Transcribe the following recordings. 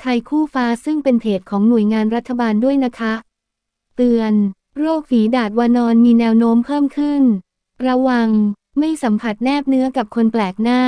ไทยคู่ฟ้าซึ่งเป็นเพจของหน่วยงานรัฐบาลด้วยนะคะ เตือน โรคฝีดาดวานอนมีแนวโน้มเพิ่มขึ้น ระวัง ไม่สัมผัสแนบเนื้อกับคนแปลกหน้า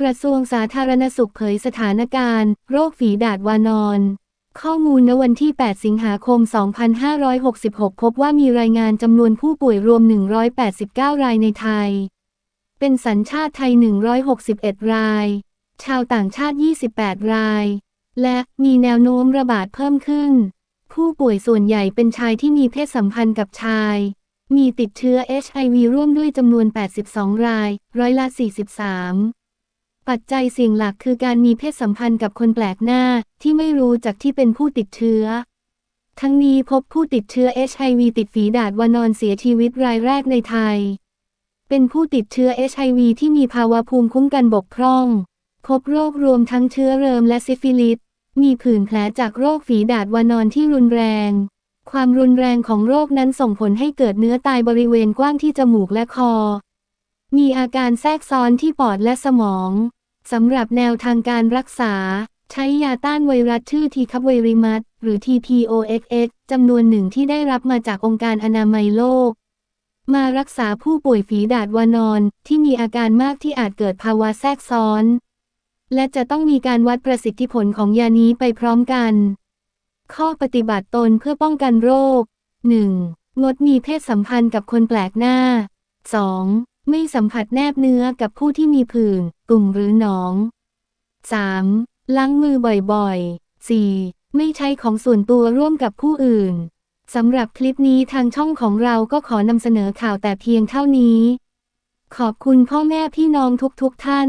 กระทรวงสาธารณสุขเผยสถานการณ์ โรคฝีดาดวานอน ข้อมูลณวันที่ 8 สิงหาคม 2566 พบว่ามีรายงานจำนวนผู้ป่วยรวม 189 รายในไทย เป็นสัญชาติไทย 161 ราย ชาวต่างชาติ 28 ราย และมีแนวโน้มระบาดเพิ่มขึ้น ผู้ป่วยส่วนใหญ่เป็นชายที่มีเพศสัมพันธ์กับชาย มีติดเชื้อ HIV ร่วมด้วยจำนวน 82 ราย ร้อยละ 43 ปัจจัยเสี่ยงหลักคือการมีเพศสัมพันธ์กับคนแปลกหน้าที่ไม่รู้จักที่เป็นผู้ติดเชื้อ ทั้งนี้พบผู้ติดเชื้อ HIV ติดฝีดาดวานอนเสียชีวิตรายแรกในไทย เป็นผู้ติดเชื้อ HIV ที่มีภาวะภูมิคุ้มกันบกพร่อง พบโรครวมทั้งเชื้อเริมและซิฟิลิส มีผื่นแผลจากโรคฝีดาดวานอนที่รุนแรง ความรุนแรงของโรคนั้นส่งผลให้เกิดเนื้อตายบริเวณกว้างที่จมูกและคอ มีอาการแทรกซ้อนที่ปอดและสมอง สำหรับแนวทางการรักษา ใช้ยาต้านไวรัสชื่อทีคับไวริมัสหรือ TPOXX จำนวนหนึ่งที่ได้รับมาจากองค์การอนามัยโลกมารักษาผู้ป่วยฝีดาดวานอนที่มีอาการมากที่อาจเกิดภาวะแทรกซ้อน และจะต้องมีการวัดประสิทธิผลของยานี้ไปพร้อมกัน ข้อปฏิบัติตนเพื่อป้องกันโรค 1. งดมีเพศสัมพันธ์กับคนแปลกหน้า 2. ไม่สัมผัสแนบเนื้อกับผู้ที่มีผื่นตุ่มหรือหนอง 3. ล้างมือบ่อยๆ 4. ไม่ใช้ของส่วนตัวร่วมกับผู้อื่นสำหรับคลิปนี้ทางช่องของเราก็ขอนำเสนอข่าวแต่เพียงเท่านี้ ขอบคุณพ่อแม่พี่น้องทุกๆทท่าน